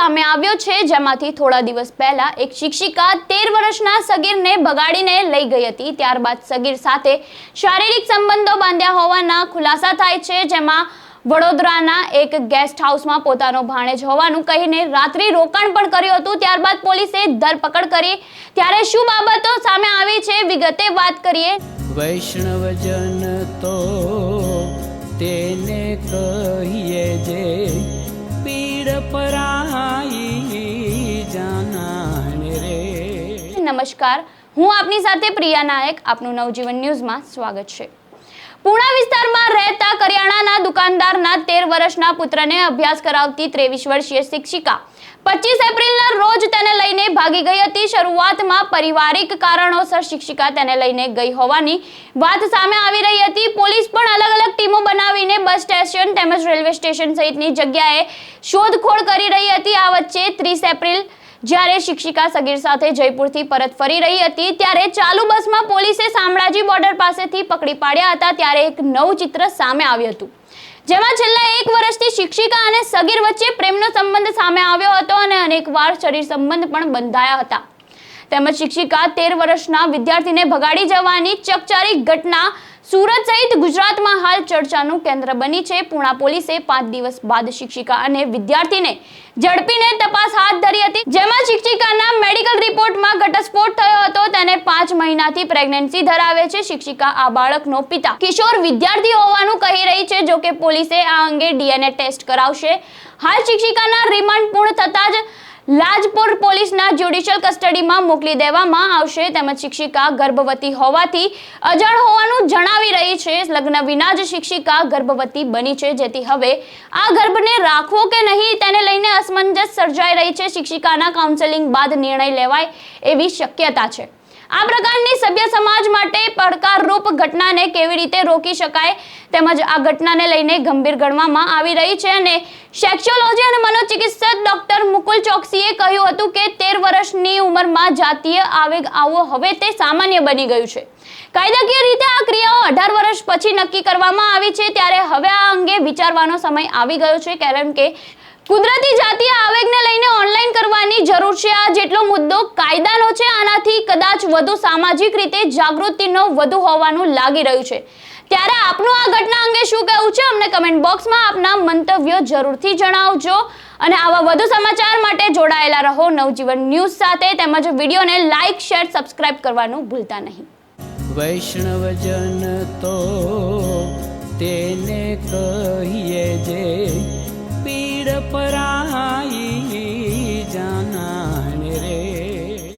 સામે આવ્યો છે, જેમાંથી થોડા દિવસ પહેલા એક શિક્ષિકા તેર વર્ષના સગીરને બગાડીને લઈ ગઈ હતી. ત્યારબાદ સગીર સાથે શારીરિક સંબંધો બાંધ્યા હોવાના ખુલાસા થાય છે, જેમાં વડોદરાના એક ગેસ્ટ હાઉસમાં પોતાનો ભાણેજ હોવાનું કહીને રાત્રિ રોકાણ પણ કર્યું હતું. ત્યારબાદ પોલીસે ધરપકડ કરી. ત્યારે શું બાબતો સામે આવી છે, વિગતે વાત કરીએ. વૈષ્ણવજન તો તેને કહીએ જે પીડ પરાઈ નમસ્કાર. હું આપની સાથે પ્રિયા નાયક. આપનું નવજીવન ન્યૂઝમાં સ્વાગત છે. પૂણા વિસ્તારમાં રહેતા કરિયાણાના દુકાનદારના તેર વર્ષના પુત્રને અભ્યાસ કરાવતી ત્રેવીસ વર્ષીય શિક્ષિકા પચીસ એપ્રિલના રોજ તેને લઈને ભાગી ગઈ હતી. શરૂઆતમાં પારિવારિક કારણોસર શિક્ષિકા તેને લઈને ગઈ હોવાની વાત સામે આવી રહી હતી. પોલીસ પણ અલગ અલગ ટીમો બનાવીને બસ સ્ટેશન તેમજ રેલવે સ્ટેશન સહિતની જગ્યાએ શોધખોળ કરી રહી હતી. આ વચ્ચે ત્રીસ એપ્રિલ જ્યારે શિક્ષિકા સગીર સાથે જયપુરથી પરત ફરી રહી હતી, ત્યારે ચાલુ બસમાં પોલીસે શામળાજી બોર્ડર પાસેથી પકડી પાડ્યા હતા, ત્યારે એક નવું ચિત્ર સામે આવ્યું હતું. જેમાં છેલ્લા એક વર્ષથી શિક્ષિકા અને સગીર વચ્ચે પ્રેમનો સંબંધ સામે આવ્યો હતો અને અનેકવાર શરીર સંબંધ પણ બંધાયા હતા. તેમજ શિક્ષિકા તેર વર્ષના વિદ્યાર્થીને ભગાડી જવાની ચકચારી ઘટના સુરત સહિત ગુજરાતમાં હાલ ચર્ચાનું કેન્દ્ર બની છે. પૂણા પોલીસે પાંચ દિવસ બાદ શિક્ષિકા અને વિદ્યાર્થીને ઝડપીને તપાસ હાથ શિક્ષિકાના મેડિકલ રિપોર્ટમાં ઘટસ્ફોટ થયો હતો. તેને પાંચ મહિનાથી પ્રેગ્નન્સી ધરાવે છે શિક્ષિકા આ બાળકનો પિતા. કિશોર વિદ્યાર્થી હોવાનું કહી રહી છે, જોકે પોલીસે આ અંગે ડીએનએ ટેસ્ટ કરાવશે. હાલ શિક્ષિકાના રિમાન્ડ પૂર્ણ થતાં જ લાજપુર પોલીસના જ્યુડિશિયલ કસ્ટડીમાં મોકલી દેવામાં આવશે. તેમજ શિક્ષિકા ગર્ભવતી હોવાથી અજાણ હોવાનું જણાવી રહી છે. લગ્ન વિના જ શિક્ષિકા ગર્ભવતી બની છે. જેથી હવે આ ગર્ભને રાખવો કે નહીં તેને લઈને અસમંજસ સર્જાઈ રહી છે. શિક્ષિકાના કાઉન્સેલિંગ બાદ નિર્ણય લેવાય એવી શક્યતા છે. આ પ્રકારની સભ્ય સમાજ માટે પડકારરૂપ ઘટનાને કેવી રીતે રોકી શકાય તેમજ આ ઘટનાને લઈને ગંભીર ગણવામાં આવી રહી છે અને સેક્સ્યોલોજી અને મનોચિકિત્સક ડોક્ટર મુકુલ ચોકસીએ કહ્યું હતું કે તેર વર્ષની ઉંમરમાં જાતીય આવેગ આવવો હવે તે સામાન્ય બની ગયું છે. કાયદાકીય રીતે આ ક્રિયાઓ અઢાર વર્ષ પછી નક્કી કરવામાં આવી છે, ત્યારે હવે આ અંગે વિચારવાનો સમય આવી ગયો છે, કારણ કે કુદરતી જાતીય આવેગને લઈને ઓનલાઈન કરવાની જરૂર છે. આ જેટલો મુદ્દો કાયદાનો છે, આનાથી કદાચ વધુ સામાજિક રીતે જાગૃતિનો વધુ હોવાનું લાગી રહ્યું છે. ત્યારે આપનું આ ઘટના અંગે શું કહેવું છે, અમને કમેન્ટ બોક્સમાં આપના મંતવ્યો જરૂરથી જણાવજો. અને આવા વધુ સમાચાર માટે જોડાયેલા રહો નવજીવન ન્યૂઝ સાથે. તેમજ વિડીયોને લાઇક શેર સબસ્ક્રાઇબ કરવાનું ભૂલતા નહીં. વૈષ્ણવજન તો તેને કહીએ જે